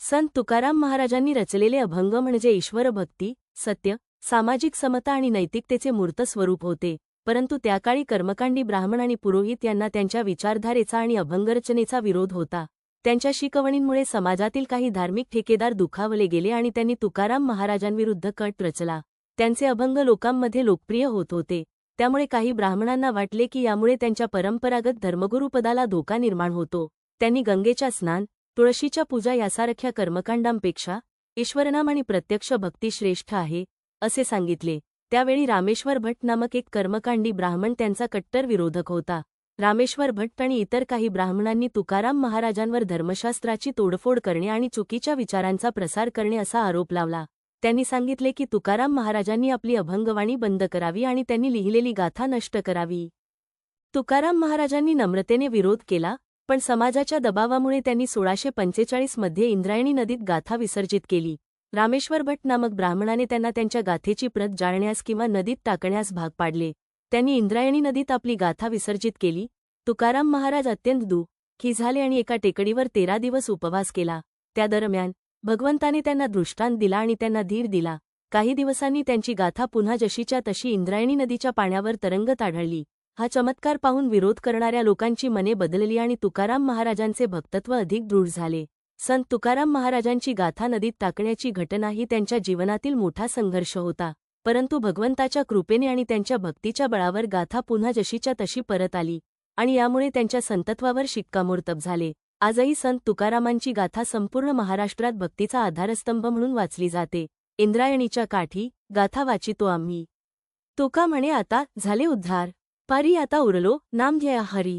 संत तुकाराम महाराजांनी रचलेले अभंग म्हणजे ईश्वरभक्ती सत्य सामाजिक समता आणि नैतिकतेचे मूर्त स्वरूप होते. परंतु त्याकाळी कर्मकांडी ब्राह्मण आणि पुरोहित यांना त्यांच्या विचारधारेचा आणि अभंगरचनेचा विरोध होता. त्यांच्या शिकवणींमुळे समाजातील काही धार्मिक ठेकेदार दुखावले गेले आणि त्यांनी तुकाराम महाराजांविरुद्ध कट रचला. त्यांचे अभंग लोकांमध्ये लोकप्रिय होत होते. त्यामुळे काही ब्राह्मणांना वाटले की यामुळे त्यांच्या परंपरागत धर्मगुरुपदाला धोका निर्माण होतो. त्यांनी गंगेच्या स्नान तुळशीच्या पूजा यासारख्या कर्मकांडांपेक्षा ईश्वरनाम आणि प्रत्यक्ष भक्ती श्रेष्ठ आहे असे सांगितले. त्यावेळी रामेश्वर भट नामक एक कर्मकांडी ब्राह्मण त्यांचा कट्टर विरोधक होता. रामेश्वर भट्ट आणि इतर काही ब्राह्मणांनी तुकाराम महाराजांवर धर्मशास्त्राची तोडफोड करणे आणि चुकीच्या विचारांचा प्रसार करणे असा आरोप लावला. त्यांनी सांगितले की तुकाराम महाराजांनी आपली अभंगवाणी बंद करावी आणि त्यांनी लिहिलेली गाथा नष्ट करावी. तुकाराम महाराजांनी नम्रतेने विरोध केला पण समाजाच्या दबावामुळे त्यांनी सोळाशे पंचेचाळीसमध्ये इंद्रायणी नदीत गाथा विसर्जित केली. रामेश्वर भट नामक ब्राह्मणाने त्यांना त्यांच्या गाथेची प्रत जाळण्यास किंवा नदीत टाकण्यास भाग पाडले. त्यांनी इंद्रायणी नदीत आपली गाथा विसर्जित केली. तुकाराम महाराज अत्यंत दुःखी झाले आणि एका टेकडीवर तेरा दिवस उपवास केला. त्या दरम्यान भगवंताने त्यांना दृष्टांत दिला आणि त्यांना धीर दिला. काही दिवसांनी त्यांची गाथा पुन्हा जशीच्या तशी इंद्रायणी नदीच्या पाण्यावर तरंगत आढळली. हा चमत्कार पाहून विरोध करणाऱ्या लोकांची मने बदलली आणि तुकाराम महाराजांचे भक्तत्व अधिक दृढ झाले. संत तुकाराम महाराजांची गाथा नदीत टाकण्याची घटना ही त्यांच्या जीवनातील मोठा संघर्ष होता. परंतु भगवंताच्या कृपेने आणि त्यांच्या भक्तीच्या बळावर गाथा पुन्हा जशीच्या तशी परत आली आणि यामुळे त्यांच्या संतत्वावर शिक्कामोर्तब झाले. आजही संत तुकारामांची गाथा संपूर्ण महाराष्ट्रात भक्तीचा आधारस्तंभ म्हणून वाचली जाते. इंद्रायणीच्या काठी गाथा वाचितो आम्ही. तुका म्हणे आता झाले उद्धार. పరి ಅತ ಉರಲೋ ನಾಮ್ಯಯ ಹರಿ